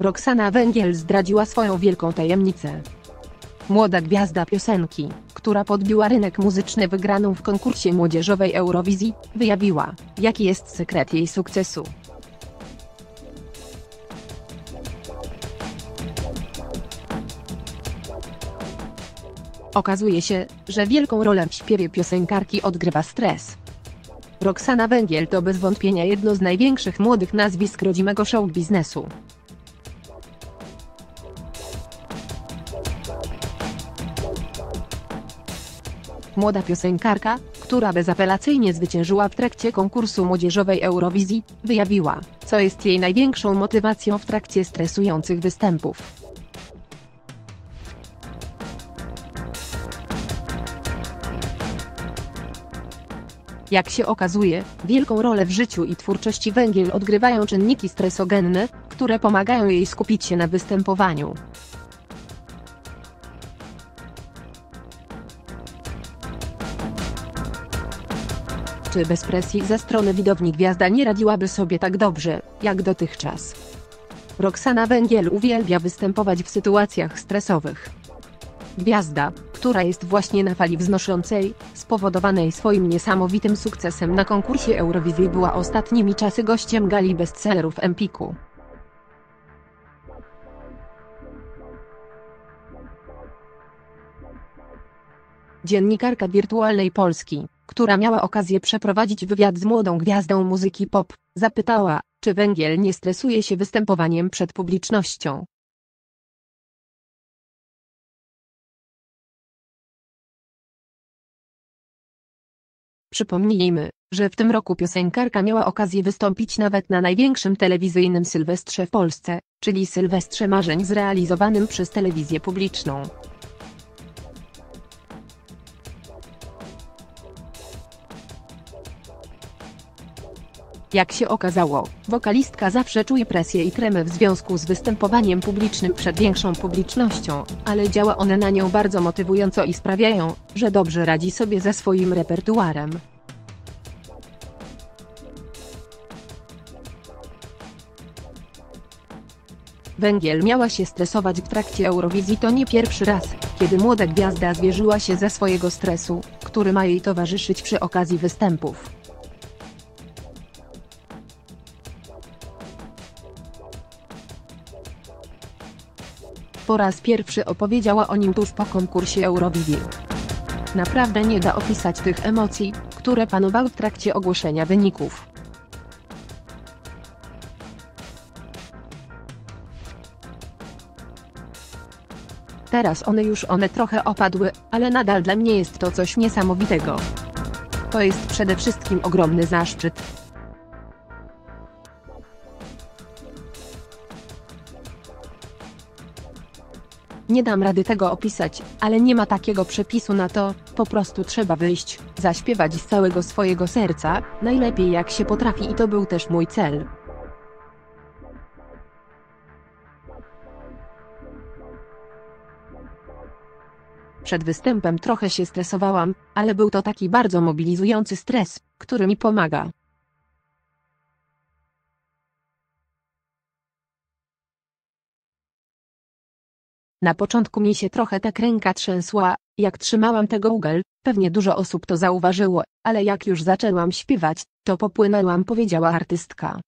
Roxana Węgiel zdradziła swoją wielką tajemnicę. Młoda gwiazda piosenki, która podbiła rynek muzyczny wygraną w konkursie młodzieżowej Eurowizji, wyjawiła, jaki jest sekret jej sukcesu. Okazuje się, że wielką rolę w śpiewie piosenkarki odgrywa stres. Roxana Węgiel to bez wątpienia jedno z największych młodych nazwisk rodzimego show biznesu. Młoda piosenkarka, która bezapelacyjnie zwyciężyła w trakcie konkursu młodzieżowej Eurowizji, wyjawiła, co jest jej największą motywacją w trakcie stresujących występów. Jak się okazuje, wielką rolę w życiu i twórczości węgiel odgrywają czynniki stresogenne, które pomagają jej skupić się na występowaniu. Czy bez presji ze strony widowni gwiazda nie radziłaby sobie tak dobrze, jak dotychczas? Roxana Węgiel uwielbia występować w sytuacjach stresowych. Gwiazda, która jest właśnie na fali wznoszącej, spowodowanej swoim niesamowitym sukcesem na konkursie Eurowizji była ostatnimi czasy gościem gali bestsellerów Empiku. Dziennikarka wirtualnej Polski, która miała okazję przeprowadzić wywiad z młodą gwiazdą muzyki pop, zapytała, czy Węgiel nie stresuje się występowaniem przed publicznością. Przypomnijmy, że w tym roku piosenkarka miała okazję wystąpić nawet na największym telewizyjnym Sylwestrze w Polsce, czyli Sylwestrze Marzeń zrealizowanym przez telewizję publiczną. Jak się okazało, wokalistka zawsze czuje presję i tremę w związku z występowaniem publicznym przed większą publicznością, ale działa one na nią bardzo motywująco i sprawiają, że dobrze radzi sobie ze swoim repertuarem. Węgiel miała się stresować w trakcie Eurowizji to nie pierwszy raz, kiedy młoda gwiazda zwierzyła się ze swojego stresu, który ma jej towarzyszyć przy okazji występów. Po raz pierwszy opowiedziała o nim tuż po konkursie Eurowizji. Naprawdę nie da opisać tych emocji, które panowały w trakcie ogłoszenia wyników. Teraz one już one trochę opadły, ale nadal dla mnie jest to coś niesamowitego. To jest przede wszystkim ogromny zaszczyt, Nie dam rady tego opisać, ale nie ma takiego przepisu na to, po prostu trzeba wyjść, zaśpiewać z całego swojego serca, najlepiej jak się potrafi i to był też mój cel. Przed występem trochę się stresowałam, ale był to taki bardzo mobilizujący stres, który mi pomaga. Na początku mi się trochę tak ręka trzęsła, jak trzymałam tego ugel, pewnie dużo osób to zauważyło, ale jak już zaczęłam śpiewać, to popłynęłam powiedziała artystka.